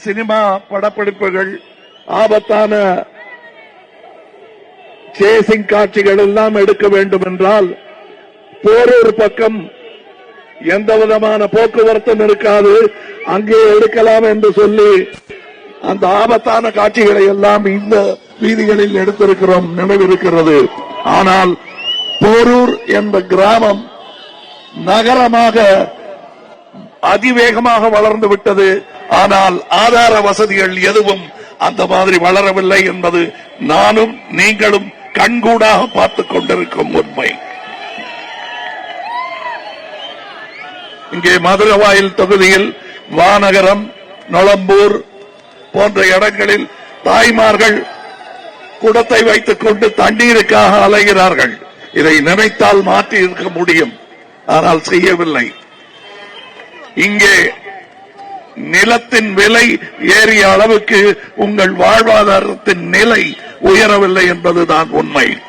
Cinema படப்பிடிப்புகள் ஆபத்தான chasing காட்சிகள் எல்லாம் எடுக்க வேண்டும் என்றால் போரூர் பக்கம் எந்த விதமான போக்குவரத்தும் இருக்காது அங்கே எடுக்கலாம் என்று சொல்லி அந்த ஆபத்தான காட்சிகளை எல்லாம் இந்த வீதிகளில் எடுத்திருக்கிறோம் நினைவிருக்கிறது. ஆனால் போரூர் என்ற கிராமம் நகரமாக அதிவேகமாக வளர்ந்து விட்டது. ஆனால் ஆதார வசதிகள் எதுவும் அந்த மாதிரி வளரவில்லை என்பது நானும் நீங்களும் கண்கூடாக பார்த்துக் கொண்டிருக்கும் உண்மை. இங்கே மதுரவாயில் தொகுதியில் வானகரம் நொளம்பூர் போன்ற இடங்களில் தாய்மார்கள் குடத்தை வைத்துக் கொண்டு தண்ணீருக்காக அலைகிறார்கள். இதை நினைத்தால் மாற்றி இருக்க முடியும். ஆனால் செய்யவில்லை. இங்கே நிலத்தின் விலை ஏறிய அளவுக்கு உங்கள் வாழ்வாதாரத்தின் நிலை உயரவில்லை என்பதுதான் உண்மை.